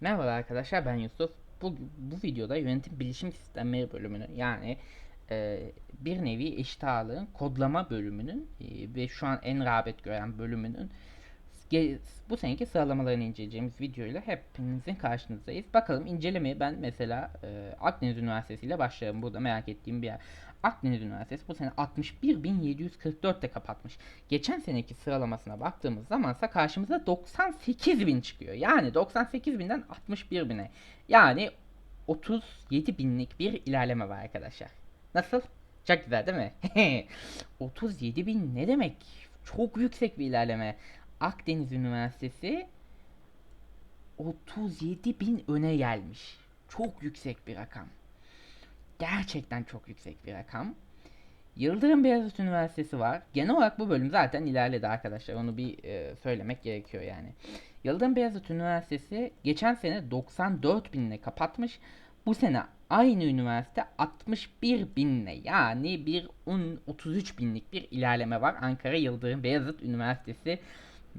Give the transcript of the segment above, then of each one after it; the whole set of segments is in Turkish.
Merhaba arkadaşlar ben Yusuf. Bu, bu videoda yönetim bilişim sistemleri bölümünü yani e, bir nevi eşit ağırlığın kodlama bölümünün e, ve şu an en rağbet gören bölümünün bu seneki sıralamalarını inceleyeceğimiz videoyla hepinizin karşınızdayız. Bakalım incelemeye ben mesela e, Akdeniz Üniversitesi ile başlayalım. Burada merak ettiğim bir yer. Akdeniz Üniversitesi bu sene 61.744'te kapatmış. Geçen seneki sıralamasına baktığımız zamansa karşımıza 98.000 çıkıyor. Yani 98.000'den 61.000'e. Yani 37 binlik bir ilerleme var arkadaşlar. Nasıl? Çok güzel değil mi? 37 bin ne demek? Çok yüksek bir ilerleme. Akdeniz Üniversitesi 37 bin öne gelmiş. Çok yüksek bir rakam. Gerçekten çok yüksek bir rakam. Yıldırım Beyazıt Üniversitesi var. Genel olarak bu bölüm zaten ilerledi arkadaşlar. Onu bir e, söylemek gerekiyor yani. Yıldırım Beyazıt Üniversitesi geçen sene 94 binle kapatmış. Bu sene aynı üniversite 61 binle yani bir 10, 33 binlik bir ilerleme var. Ankara Yıldırım Beyazıt Üniversitesi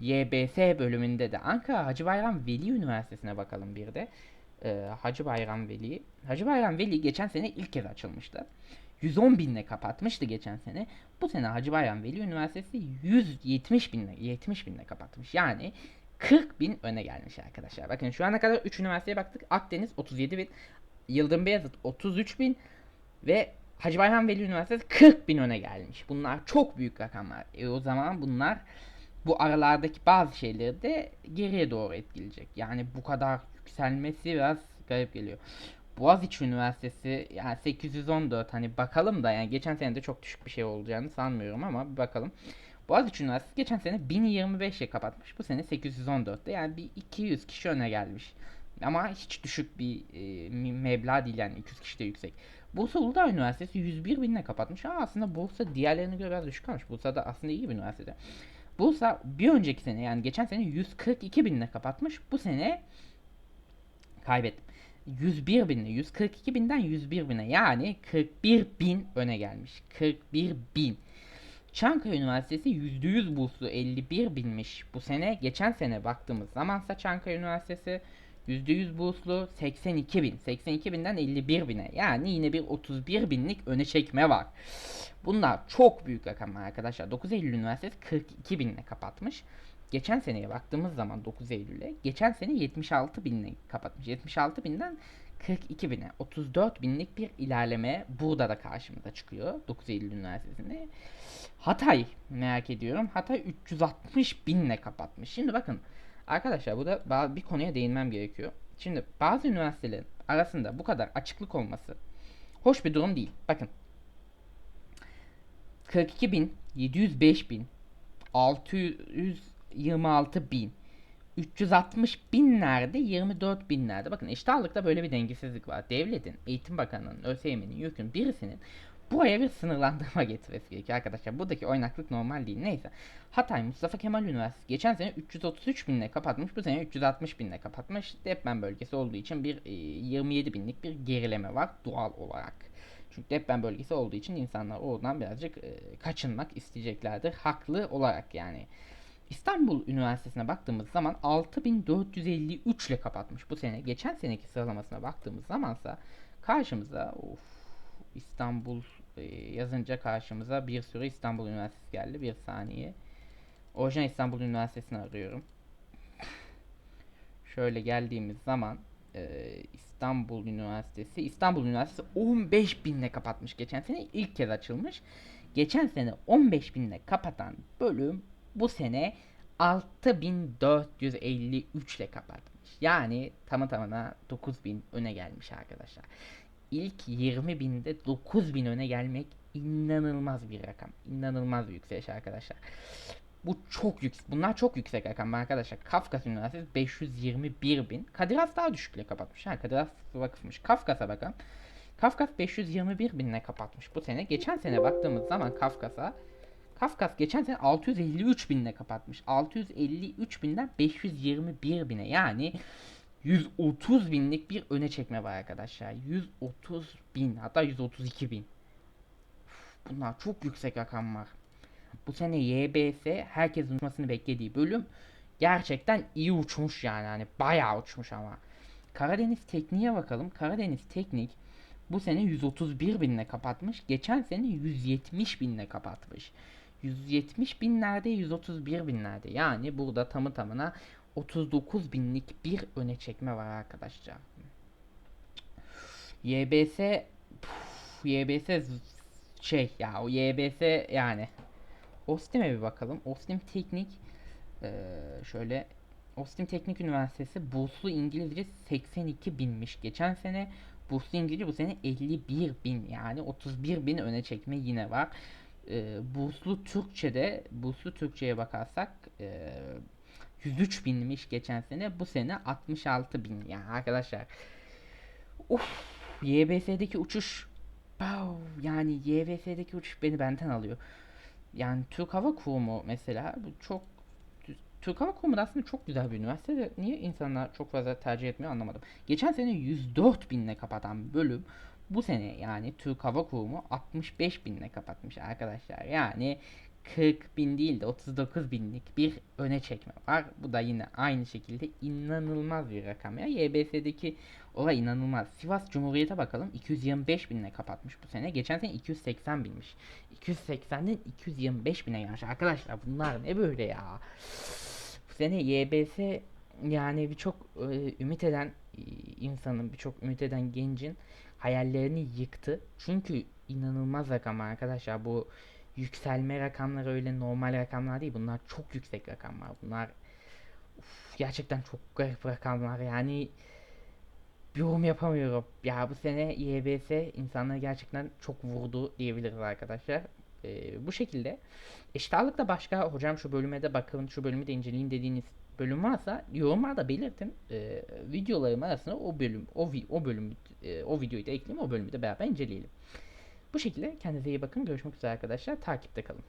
YBS bölümünde de. Ankara Hacı Bayram Veli Üniversitesi'ne bakalım bir de. Ee, Hacı Bayram Veli. Hacı Bayram Veli geçen sene ilk kez açılmıştı. 110 binle kapatmıştı geçen sene. Bu sene Hacı Bayram Veli Üniversitesi 170 binle, 70 binle kapatmış. Yani 40 bin öne gelmiş arkadaşlar. Bakın şu ana kadar 3 üniversiteye baktık. Akdeniz 37 bin, Yıldırım Beyazıt 33 bin ve Hacı Bayram Veli Üniversitesi 40 bin öne gelmiş. Bunlar çok büyük rakamlar. E o zaman bunlar bu aralardaki bazı şeyleri de geriye doğru etkileyecek. Yani bu kadar yükselmesi biraz garip geliyor. Boğaziçi Üniversitesi yani 814 hani bakalım da yani geçen sene de çok düşük bir şey olacağını sanmıyorum ama bir bakalım. Boğaziçi Üniversitesi geçen sene 1025 ile kapatmış. Bu sene 814'te yani bir 200 kişi öne gelmiş. Ama hiç düşük bir e, meblağ değil yani 200 kişi de yüksek. Bursa Uludağ Üniversitesi 101 binle kapatmış. Ama aslında Bursa diğerlerine göre biraz düşük kalmış. Bursa da aslında iyi bir üniversite. Bursa bir önceki sene yani geçen sene 142 binle kapatmış. Bu sene kaybettim. 101 binle 142 binden 101 bine yani 41 bin öne gelmiş. 41 bin. Çankaya Üniversitesi %100 burslu 51 binmiş bu sene. Geçen sene baktığımız zamansa Çankaya Üniversitesi %100 burslu 82 bin. 82 binden 51 bine. Yani yine bir 31 binlik öne çekme var. Bunlar çok büyük rakamlar arkadaşlar. 9 Eylül Üniversitesi 42 binle kapatmış. Geçen seneye baktığımız zaman 9 Eylül'e geçen sene 76 binle kapatmış. 76 binden 42 bine 34 binlik bir ilerleme burada da karşımıza çıkıyor 9 Eylül Üniversitesi'nde. Hatay merak ediyorum. Hatay 360 binle kapatmış. Şimdi bakın arkadaşlar burada bir konuya değinmem gerekiyor. Şimdi bazı üniversitelerin arasında bu kadar açıklık olması hoş bir durum değil. Bakın 42 bin, 705 bin, 626 bin, 360 binlerde 24 binlerde. Bakın eşit ağırlıkta böyle bir dengesizlik var. Devletin, Eğitim Bakanı'nın, ÖSYM'nin, YÖK'ün birisinin buraya bir sınırlandırma getirmesi gerekiyor arkadaşlar. Buradaki oynaklık normal değil. Neyse. Hatay Mustafa Kemal Üniversitesi geçen sene 333 binle kapatmış. Bu sene 360 binle kapatmış. Deprem bölgesi olduğu için bir e, 27 binlik bir gerileme var doğal olarak. Çünkü deprem bölgesi olduğu için insanlar oradan birazcık e, kaçınmak isteyeceklerdir. Haklı olarak yani. İstanbul Üniversitesi'ne baktığımız zaman 6453 ile kapatmış bu sene. Geçen seneki sıralamasına baktığımız zamansa karşımıza of, İstanbul e, yazınca karşımıza bir sürü İstanbul Üniversitesi geldi. Bir saniye. Orijinal İstanbul Üniversitesi'ni arıyorum. Şöyle geldiğimiz zaman e, İstanbul Üniversitesi İstanbul Üniversitesi 15 binle kapatmış geçen sene ilk kez açılmış. Geçen sene 15 binle kapatan bölüm bu sene 6453 ile kapatmış. Yani tamı tamına 9000 öne gelmiş arkadaşlar. İlk 20 binde 9000 öne gelmek inanılmaz bir rakam. İnanılmaz bir yükseliş arkadaşlar. Bu çok yüksek. Bunlar çok yüksek rakam arkadaşlar. Kafkas Üniversitesi 521 bin. Kadir daha düşükle kapatmış. Ha, Kadir vakıfmış. Kafkas'a bakın. Kafkas 521 binle kapatmış bu sene. Geçen sene baktığımız zaman Kafkas'a Kafkas geçen sene 653 binle kapatmış. 653 binden 521 bine yani 130 binlik bir öne çekme var arkadaşlar. 130 bin hatta 132 bin. Bunlar çok yüksek rakamlar. Bu sene YBS herkesin uçmasını beklediği bölüm gerçekten iyi uçmuş yani hani bayağı uçmuş ama. Karadeniz Teknik'e bakalım. Karadeniz Teknik bu sene 131 binle kapatmış. Geçen sene 170 binle kapatmış. 170 binlerde 131 binlerde. Yani burada tamı tamına 39 binlik bir öne çekme var arkadaşlar. YBS puf, YBS şey ya o YBS yani Ostim'e bir bakalım. Ostim Teknik eee, şöyle Ostim Teknik Üniversitesi burslu İngilizce 82 binmiş geçen sene. Burslu İngilizce bu sene 51 bin yani 31 bin öne çekme yine var. Eee, burslu Türkçe'de burslu Türkçe'ye bakarsak eee 103 binmiş geçen sene bu sene 66 bin yani arkadaşlar Uf, YBS'deki uçuş Pow, yani YBS'deki uçuş beni benden alıyor. Yani Türk Hava Kurumu mesela bu çok Türk Hava Kurumu da aslında çok güzel bir üniversite de niye insanlar çok fazla tercih etmiyor anlamadım. Geçen sene 104 binle kapatan bölüm bu sene yani Türk Hava Kurumu 65 binle kapatmış arkadaşlar. Yani 40 bin değil de 39 binlik bir öne çekme var. Bu da yine aynı şekilde inanılmaz bir rakam ya. YBS'deki olay inanılmaz. Sivas Cumhuriyet'e bakalım 225 binle kapatmış bu sene. Geçen sene 280 binmiş. 280'den 225 bine gelmiş. Arkadaşlar bunlar ne böyle ya? Bu sene YBS yani birçok e, ümit eden e, insanın, birçok ümit eden gencin hayallerini yıktı. Çünkü inanılmaz rakam arkadaşlar. Bu yükselme rakamları öyle normal rakamlar değil. Bunlar çok yüksek rakamlar. Bunlar uf, gerçekten çok garip rakamlar. Yani yorum yapamıyorum. Ya bu sene YBS insanları gerçekten çok vurdu diyebiliriz arkadaşlar. Ee, bu şekilde. Eşit başka hocam şu bölüme de bakın şu bölümü de inceleyin dediğiniz bölüm varsa yorumlarda belirtin. Ee, videolarım arasında o bölüm o, vi- o bölüm e, o videoyu da ekleyeyim o bölümü de beraber inceleyelim. Bu şekilde kendinize iyi bakın. Görüşmek üzere arkadaşlar. Takipte kalın.